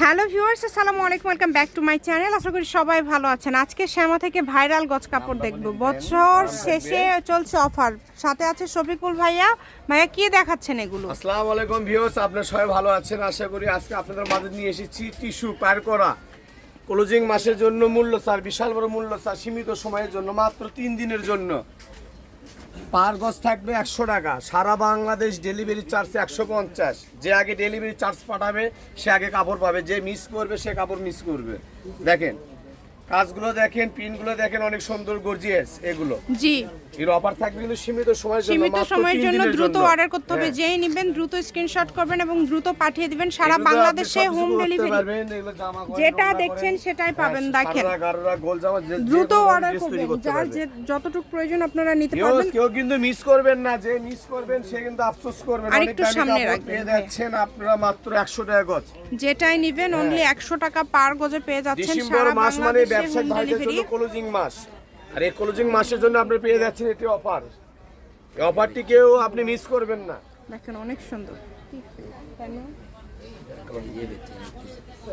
Hello viewers আসসালামু আলাইকুম welcome back to my channel. আশা করি সবাই ভালো আছেন। আজকে শ্যামা থেকে ভাইরাল গজ কাপড় দেখব। বছর শেষে চলছে অফার। সাথে আছে শফিকুল ভাইয়া। ভাইয়া কি দেখাচ্ছেন এগুলো? আসসালামু আলাইকুম ভিউয়ার্স আপনারা সবাই ভালো আছেন? আশা করি আজকে আপনাদের মাঝে নিয়ে এসেছি টিস্যু পার করা। ক্লোজিং মাসের জন্য মূল্য স্যার বিশাল বড় মূল্য স্যার সীমিত সময়ের জন্য মাত্র তিন দিনের জন্য। পার গজ থাকবে একশো টাকা। সারা বাংলাদেশ ডেলিভারি চার্জ একশো পঞ্চাশ। যে আগে ডেলিভারি চার্জ পাঠাবে, সে আগে কাপড় পাবে। যে মিস করবে, সে কাপড় মিস করবে। দেখেন কাজগুলো দেখেন পিনগুলো দেখেন অনেক সুন্দর গর্জিয়াস এগুলো। জি। এর অফার থাকবে কিন্তু সীমিত সময়ের জন্য সীমিত সময়ের জন্য দ্রুত অর্ডার করতে হবে হ্যাঁ। যেই নেবেন দ্রুত স্ক্রিনশট করবেন এবং দ্রুত পাঠিয়ে দিবেন সারা বাংলাদেশে হোম ডেলিভারি যেটা দেখছেন সেটাই হ্যাঁ, পাবেন, দেখেন। সাদারা, গোল জামা, যে- যে দ্রুত অর্ডার করবেন যার যে যতটুকু প্রয়োজন আপনারা নিতে পারবেন। কেউ কিন্তু মিস করবেন না যে মিস করবেন সে কিন্তু আফসোস করবেন আর একটু সামনে রাখবেন, পেয়ে হ্যাঁ। যাচ্ছেন আপনারা মাত্র একশো টাকা গজ। যেটাই নেবেন অনলি একশো টাকা পার গজে পেয়ে যাচ্ছেন হ্যাঁ। সারা মাস মানে বাংলাদেশে। ব্যবসায়িক ভাইদের জন্য ক্লোজিং মাস। আর এই ক্লোজিং মাসের জন্য আপনি পেয়ে যাচ্ছেন এটি অফার এই অফারটি কেউ আপনি মিস করবেন না। দেখেন অনেক সুন্দর।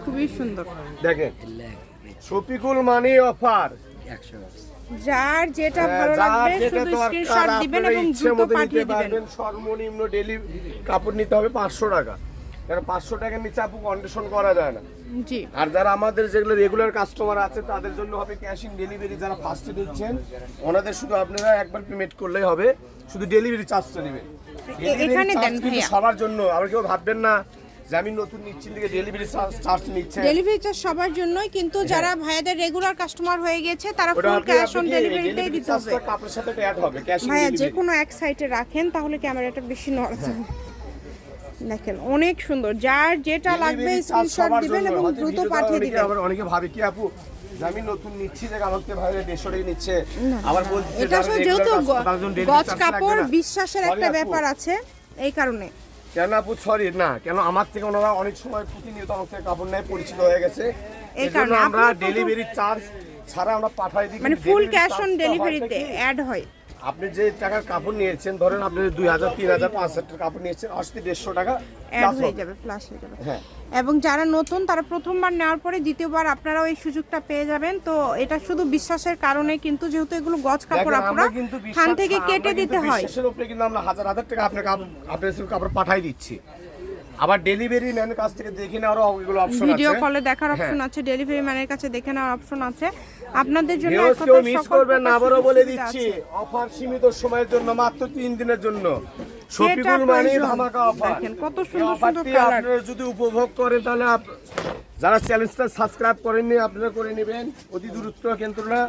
খুবই সুন্দর। দেখেন শফিকুল মানি অফার যার যেটা হ্যাঁ, ভালো লাগবে শুধু দরকার স্ক্রিনশট দিবেন আপনারা এবং ইচ্ছে দ্রুত মতো নিতে পাঠিয়ে দিবেন। পারবেন। সর্বনিম্ন ডেলি কাপড় নিতে হবে পাঁচশো টাকা। কারণ পাঁচশো টাকার নিচে আপু কন্ডিশন করা যায় না। জি। আর যারা আমাদের যেগুলো রেগুলার কাস্টমার আছে তাদের জন্য হবে ক্যাশ ইন ডেলিভারি যারা ফার্স্টে দিচ্ছেন ওনাদের শুধু আপনারা একবার পেমেন্ট করলেই হবে শুধু ডেলিভারি চার্জটা নেবেন। এখানে দেন সবার জন্য আবার কেউ ভাববেন না যে আমি নতুন নিচ্ছি থেকে ডেলিভারি চার্জ নিচ্ছে। ডেলিভারি চার্জ সবার জন্যই কিন্তু যারা ভাইয়াদের রেগুলার কাস্টমার হয়ে গেছে তারা হ্যাঁ। ফুল ক্যাশ অন ডেলিভারিতেই ডেলিভারি দিতে হবে কাপড়ের সাথে অ্যাড হবে ক্যাশ ভাইয়া যে কোনো এক সাইডে রাখেন তাহলে ক্যামেরাটা বেশি নড়া যাবে দেখেন অনেক সুন্দর। যার যেটা লাগবে স্ক্রিনশট দিবেন। এবং দ্রুত পাঠিয়ে দিবেন। আবার অনেকে ভাবে কি আপু আমি নতুন নিচ্ছি যে আমাকে ভাই দেড়শো টাকা নিচ্ছে? আবার বলছে এটা আসলে যেহেতু গজ কাপড় বিশ্বাসের একটা ব্যাপার আছে এই কারণে। কেন আপু সরি না কেন আমার থেকে ওনারা অনেক সময় প্রতিনিয়ত আমার থেকে কাপড় নেয় পরিচিত হয়ে গেছে। এই কারণে। আমরা ডেলিভারি চার্জ ছাড়া আমরা পাঠাই দিই মানে ফুল ক্যাশ অন ডেলিভারিতে অ্যাড হয়। আপনি যে টাকার কাপড় নিয়েছেন ধরেন আপনি দুই হাজার তিন হাজার পাঁচ হাজার কাপড় নিয়েছেন আসতে দেড়শো টাকা অ্যাড হয়ে যাবে প্লাস হয়ে যাবে। হ্যাঁ। এবং যারা নতুন তারা প্রথমবার নেওয়ার পরে দ্বিতীয়বার আপনারাও এই সুযোগটা পেয়ে যাবেন। তো এটা শুধু বিশ্বাসের কারণে কিন্তু যেহেতু এগুলো গজ কাপড় আপনারা খান থেকে কেটে দিতে হয়। বিশ্বাসের উপরে কিন্তু আমরা হাজার হাজার টাকা আপনার কাপড় আপনার কাপড় পাঠাই দিচ্ছি। আবার ডেলিভারি ম্যানের কাছ থেকে দেখে নেওয়ারও এগুলো অপশন আছে। ভিডিও কলে দেখার হ্যাঁ। অপশন আছে ডেলিভারি ম্যানের কাছে দেখে নেওয়ার অপশন আছে। আপনাদের জন্য এক কেউ মিস করবেন না আবারও বলে দিচ্ছি। অফার সীমিত সময়ের জন্য মাত্র তিন দিনের জন্য। শফিকুল মানি ধামাকা অফার দেখেন, কত সুন্দর সুন্দর কালার। আপনারা যদি উপভোগ করেন তাহলে যারা চ্যানেলটা সাবস্ক্রাইব করেননি আপনারা করে নেবেন। অতি দূরত্ব না।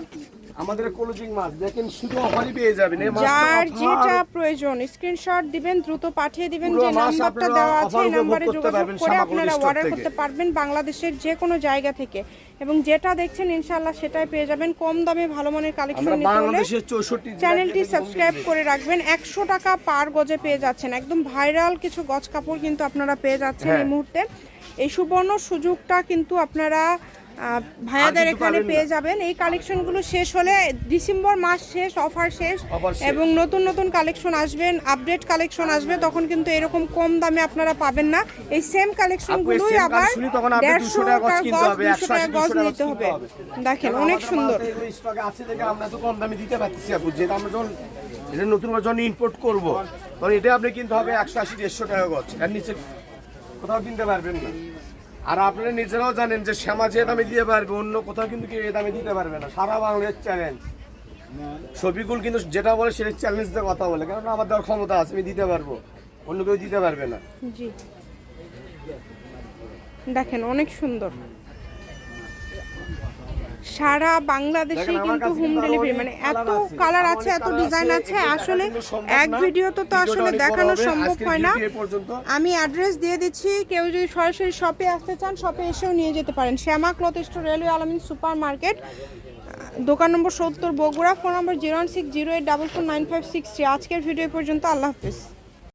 আমাদের ক্লোজিং মাস দেখেন শুধু অফারই পেয়ে যাবেন এই যার যেটা প্রয়োজন স্ক্রিনশট দিবেন দ্রুত পাঠিয়ে দিবেন যে নাম্বারটা দেওয়া আছে এই নাম্বারে যোগাযোগ করে আপনারা অর্ডার করতে পারবেন বাংলাদেশের যে কোনো জায়গা থেকে। এবং যেটা দেখছেন ইনশাআল্লাহ সেটাই পেয়ে যাবেন। কম দামে ভালো মানের কালেকশন নিতে হলে চ্যানেলটি সাবস্ক্রাইব করে রাখবেন। একশো টাকা পার গজে পেয়ে যাচ্ছেন। একদম ভাইরাল কিছু গজ কাপড় কিন্তু আপনারা পেয়ে যাচ্ছেন এই হ্যাঁ। মুহূর্তে। এই সুবর্ণ সুযোগটা কিন্তু আপনারা ভাইয়াদের এখানে পেয়ে যাবেন। এই কালেকশনগুলো শেষ হলে ডিসেম্বর মাস শেষ অফার শেষ এবং নতুন নতুন কালেকশন আসবেন আপডেট কালেকশন আসবে তখন কিন্তু এরকম কম দামে আপনারা পাবেন না। এই সেম কালেকশনগুলোই আবার দেড়শো টাকা গজ দুশো টাকা গজ নিতে হবে। দেখেন অনেক সুন্দর। আমরা তো কম দামে দিতে পারতেছি আপু যেটা আমরা যখন এটা নতুন যখন ইম্পোর্ট করব তখন এটা আপনি কিনতে হবে একশো আশি দেড়শো টাকা গজ। এর নিচে কোথাও কিনতে পারবেন না। আর আপনারা নিজেরাও জানেন যে শ্যামা যে দামে দিতে পারবে, অন্য কোথাও কিন্তু কেউ এ দামে দিতে পারবে না। সারা বাংলার চ্যালেঞ্জ শফিকুল কিন্তু যেটা বলে সেটা চ্যালেঞ্জ দিয়ে কথা বলে কারণ আমার দেওয়ার ক্ষমতা আছে, আমি দিতে পারব। অন্য কেউ দিতে পারবে না। দেখেন, অনেক সুন্দর। সারা বাংলাদেশে কিন্তু হোম ডেলিভারি মানে এত কালার আছে এত ডিজাইন আছে, আসলে এক না। ভিডিওতে তো আসলে দেখানো সম্ভব হয় না। ভিডিও। আমি অ্যাড্রেস দিয়ে দিচ্ছি কেউ যদি সরাসরি শপে আসতে চান শপে এসেও নিয়ে যেতে পারেন। Shyama cloth store railway Alamin super market দোকান নম্বর সত্তর Bogura phone number zero one six zero eight double four nine five six three আজকের ভিডিও পর্যন্ত আল্লাহ হাফিজ।